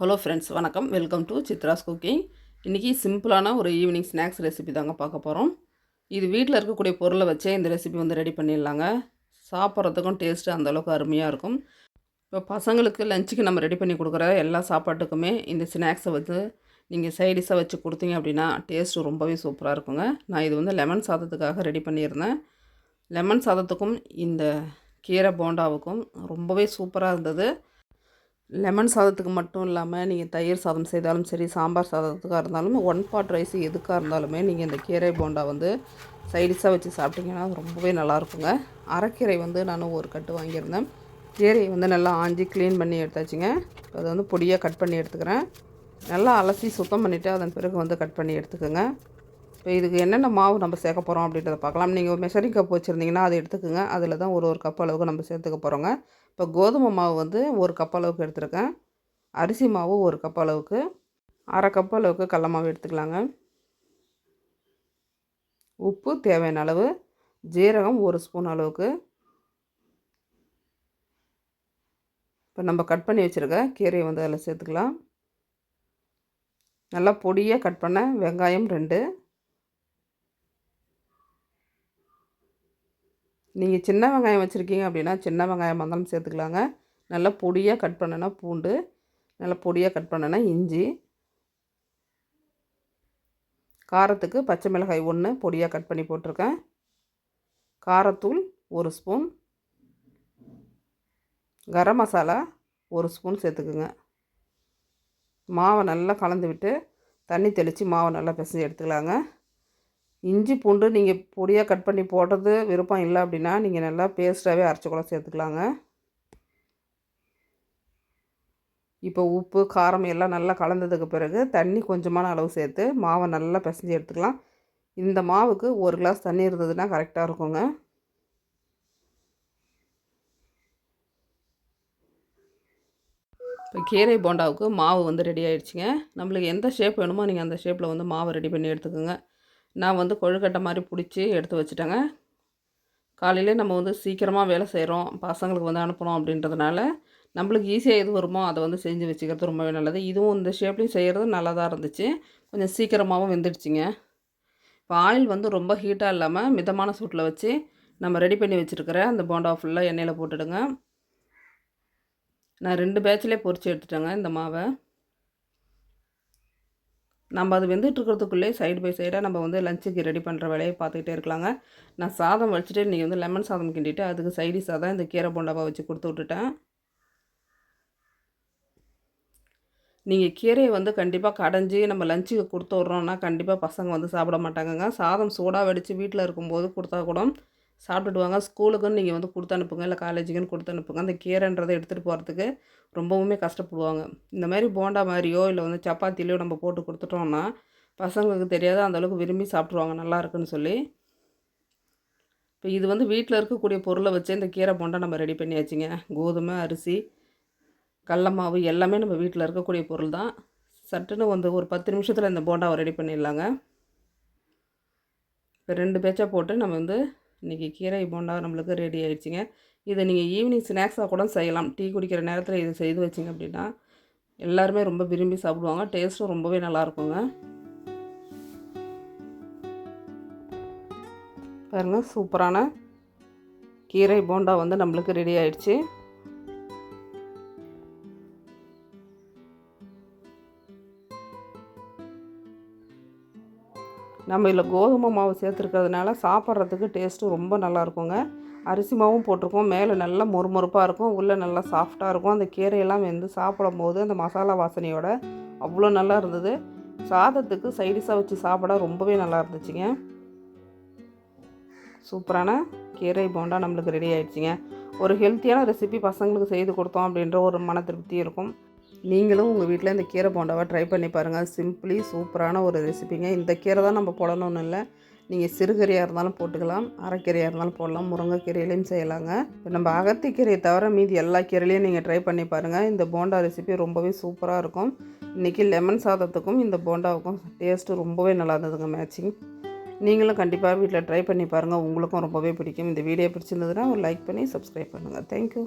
Hello friends வணக்கம். Welcome to Chitra's cooking இன்றைக்கி சிம்பிளான ஒரு ஈவினிங் ஸ்நாக்ஸ் ரெசிபி தாங்க பார்க்க போகிறோம் இது வீட்டில் இருக்கக்கூடிய பொருளை வச்சே இந்த ரெசிபி வந்து ரெடி பண்ணிடலாங்க. சாப்பிட்றதுக்கும் டேஸ்ட்டு அந்தளவுக்கு அருமையாக இருக்கும். இப்போ பசங்களுக்கு லஞ்சுக்கு நம்ம ரெடி பண்ணி கொடுக்குற எல்லா சாப்பாட்டுக்குமே இந்த ஸ்நாக்ஸை வந்து நீங்கள் சைடிஷாக வச்சு கொடுத்தீங்க அப்படின்னா டேஸ்ட்டு ரொம்பவே சூப்பராக இருக்குங்க. நான் இது வந்து லெமன் சாதத்துக்காக ரெடி பண்ணியிருந்தேன். லெமன் சாதத்துக்கும் இந்த கீரை போண்டாவுக்கும் ரொம்பவே சூப்பராக இருந்தது. லெமன் சாதத்துக்கு மட்டும் இல்லாமல் நீங்கள் தயிர் சாதம் செய்தாலும் சரி சாம்பார் சாதத்துக்காக இருந்தாலும் ஒன் பாட் ரைஸ் எதுக்காக இருந்தாலுமே நீங்கள் இந்த கீரை போண்டா வந்து சைடிஷாக வச்சு சாப்பிட்டிங்கன்னா ரொம்பவே நல்லாயிருக்குங்க. அரைக்கீரை வந்து நான் ஒரு கட்டு வாங்கியிருந்தேன். கீரையை வந்து நல்லா ஆஞ்சி க்ளீன் பண்ணி எடுத்தாச்சுங்க. அதை வந்து பொடியாக கட் பண்ணி எடுத்துக்கிறேன். நல்லா அலசி சுத்தம் பண்ணிவிட்டு அதன் பிறகு வந்து கட் பண்ணி எடுத்துக்கோங்க. இப்போ இதுக்கு என்னென்ன மாவு நம்ம சேர்க்க போகிறோம் அப்படின்றத பார்க்கலாம். நீங்கள் மெஷரிங் கப் வச்சுருந்தீங்கன்னா அதை எடுத்துக்கோங்க. அதில் தான் ஒரு ஒரு கப் அளவுக்கு நம்ம சேர்த்துக்க போகிறோங்க இப்போ கோதுமை மாவு வந்து ஒரு கப் அளவுக்கு எடுத்துருக்கேன். அரிசி மாவு ஒரு கப் அளவுக்கு. அரை கப் அளவுக்கு கடல மாவு எடுத்துக்கலாங்க. உப்பு தேவையான அளவு. ஜீரகம் ஒரு ஸ்பூன் அளவுக்கு. இப்போ நம்ம கட் பண்ணி வச்சுருக்க கீரையை வந்து அதில் சேர்த்துக்கலாம். நல்லா பொடியாக கட் பண்ண வெங்காயம் ரெண்டு. நீங்கள் சின்ன வெங்காயம் வச்சுருக்கீங்க அப்படின்னா சின்ன வெங்காயம் இருந்தாலும் சேர்த்துக்கலாங்க. நல்லா பொடியாக கட் பண்ணனா பூண்டு நல்லா பொடியாக கட் பண்ணனா இஞ்சி. காரத்துக்கு பச்சை மிளகாய் ஒன்று பொடியாக கட் பண்ணி போட்டிருக்கேன். காரத்தூள் ஒரு ஸ்பூன். கரம் மசாலா ஒரு ஸ்பூன் சேர்த்துக்குங்க. மாவை நல்லா கலந்து விட்டு தண்ணி தெளித்து மாவை நல்லா பிசைஞ்சு எடுத்துக்கலாங்க. இஞ்சி பூண்டு நீங்கள் பொடியாக கட் பண்ணி போடுறது விருப்பம் இல்லை அப்படின்னா நீங்கள் நல்லா பேஸ்ட்டாகவே அரைச்சி கூட சேர்த்துக்கலாங்க. இப்போ உப்பு காரம் எல்லாம் நல்லா கலந்ததுக்கு பிறகு தண்ணி கொஞ்சமான அளவு சேர்த்து மாவை நல்லா பிசைஞ்சு எடுத்துக்கலாம். இந்த மாவுக்கு ஒரு கிளாஸ் தண்ணி இருந்ததுன்னா கரெக்டாக இருக்குங்க. இப்போ கீரை போண்டாவுக்கு மாவு வந்து ரெடி ஆகிடுச்சிங்க நம்மளுக்கு எந்த ஷேப் வேணுமோ நீங்கள் அந்த ஷேப்பில் வந்து மாவை ரெடி பண்ணி எடுத்துக்கோங்க. நான் வந்து கொழுக்கட்டை மாதிரி பிடிச்சி எடுத்து வச்சுட்டேங்க. காலையிலே நம்ம வந்து சீக்கிரமாக வேலை செய்கிறோம் பசங்களுக்கு வந்து அனுப்பணும் அப்படின்றதுனால நம்மளுக்கு ஈஸியாக எது வருமோ அதை வந்து செஞ்சு வச்சுக்கிறது ரொம்பவே நல்லது. இதுவும் இந்த ஷேப்லேயும் செய்கிறது நல்லா தான் இருந்துச்சு. கொஞ்சம் சீக்கிரமாகவும் வெந்துடுச்சிங்க. இப்போ ஆயில் வந்து ரொம்ப ஹீட்டாக இல்லாமல் மிதமான சூட்டில் வச்சு நம்ம ரெடி பண்ணி வச்சுருக்கிற அந்த போண்டா ஃபுல்லாக எண்ணெயில் போட்டுடுங்க. நான் ரெண்டு பேட்ச்லேயே பொறிச்சு எடுத்துட்டேங்க இந்த மாவை. நம்ம அது வெந்துட்டுருக்கிறதுக்குள்ளே சைடு பை சைடாக நம்ம வந்து லஞ்சுக்கு ரெடி பண்ணுற வேலையை பார்த்துக்கிட்டே இருக்கலாங்க. நான் சாதம் வச்சுட்டு இன்றைக்கி வந்து லெமன் சாதம் கிண்டிட்டு அதுக்கு சைடி சாதம் இந்த கீரை போண்டாவை வச்சு கொடுத்து விட்டுட்டேன். நீங்கள் கீரையை வந்து கண்டிப்பாக கடைஞ்சி நம்ம லஞ்சுக்கு கொடுத்து விட்றோன்னா கண்டிப்பாக பசங்க வந்து சாப்பிட மாட்டாங்கங்க. சாதம் சூடாக வடித்து வீட்டில் இருக்கும்போது கொடுத்தா கூட சாப்பிட்டுடுவாங்க ஸ்கூலுக்குன்னு நீங்கள் வந்து கொடுத்து அனுப்புங்க. இல்லை காலேஜுக்குன்னு கொடுத்து அனுப்புங்க. அந்த கீரைன்றதை எடுத்துகிட்டு போகிறதுக்கு ரொம்பவுமே கஷ்டப்படுவாங்க. இந்த மாதிரி போண்டா மாதிரியோ இல்லை வந்து சப்பாத்திலையோ நம்ம போட்டு கொடுத்துட்டோம்னா பசங்களுக்கு தெரியாத அந்தளவுக்கு விரும்பி சாப்பிட்ருவாங்க நல்லா இருக்குன்னு சொல்லி. இப்போ இது வந்து வீட்டில் இருக்கக்கூடிய பொருளை வச்சு இந்த கீரை போண்டா நம்ம ரெடி பண்ணியாச்சுங்க. கோதுமை அரிசி கடல மாவு எல்லாமே நம்ம வீட்டில் இருக்கக்கூடிய பொருள் தான். சட்டுன்னு வந்து ஒரு பத்து நிமிஷத்தில் இந்த போண்டாவை ரெடி பண்ணிடலாங்க. இப்போ ரெண்டு பேச்சா போட்டு நம்ம வந்து இன்றைக்கி கீரை போண்டா நம்மளுக்கு ரெடி ஆகிடுச்சிங்க இதை நீங்கள் ஈவினிங் ஸ்நாக்ஸாக கூட செய்யலாம். டீ குடிக்கிற நேரத்தில் இதை செய்து வச்சிங்க அப்படின்னா எல்லாருமே ரொம்ப விரும்பி சாப்பிடுவாங்க. டேஸ்ட்டும் ரொம்பவே நல்லாயிருக்குங்க பாருங்கள் சூப்பரான கீரை போண்டா வந்து நம்மளுக்கு ரெடி ஆயிடுச்சு. நம்ம இதில் கோதுமை மாவு சேர்த்துருக்கிறதுனால சாப்பிட்றதுக்கு டேஸ்ட்டு ரொம்ப நல்லாயிருக்குங்க. அரிசி மாவும் போட்டிருக்கோம். மேலே நல்லா மொறுமொறுப்பாக இருக்கும். உள்ளே நல்லா சாஃப்டாக இருக்கும். அந்த கீரையெல்லாம் வெந்து சாப்பிடும் போது அந்த மசாலா வாசனையோட அவ்வளோ நல்லா இருந்தது சாதத்துக்கு சைடிஷாக வச்சு சாப்பிட ரொம்பவே நல்லா இருந்துச்சுங்க சூப்பரான கீரை போண்டா நம்மளுக்கு ரெடி ஆகிடுச்சிங்க ஒரு ஹெல்த்தியான ரெசிபி பசங்களுக்கு செய்து கொடுத்தோம் அப்படின்ற ஒரு மன திருப்தி இருக்கும். நீங்களும் உங்கள் வீட்டில் இந்த கீரை போண்டாவை ட்ரை பண்ணி பாருங்கள் சிம்பிளி சூப்பரான ஒரு ரெசிபிங்க இந்த கீரை தான் நம்ம போடணும்னு இல்லை. நீங்கள் சிறுகீரையாக இருந்தாலும் போட்டுக்கலாம். அரைக்கீரையாக இருந்தாலும் போடலாம். முருங்கைக்கீரையிலையும் செய்யலாங்க. இப்போ நம்ம அகத்திக்கீரையை தவிர மீதி எல்லா கீரையிலையும் நீங்கள் ட்ரை பண்ணி பாருங்கள் இந்த போண்டா ரெசிபி ரொம்பவே சூப்பராக இருக்கும். இன்றைக்கி லெமன் சாதத்துக்கும் இந்த போண்டாவுக்கும் டேஸ்ட்டு ரொம்பவே நல்லா இருந்ததுங்க மேட்சிங் நீங்களும் கண்டிப்பாக வீட்டில் ட்ரை பண்ணி பாருங்கள் உங்களுக்கும் ரொம்பவே பிடிக்கும். இந்த வீடியோ பிடிச்சிருந்ததுன்னா ஒரு லைக் பண்ணி சப்ஸ்கிரைப் பண்ணுங்கள் தேங்க்யூ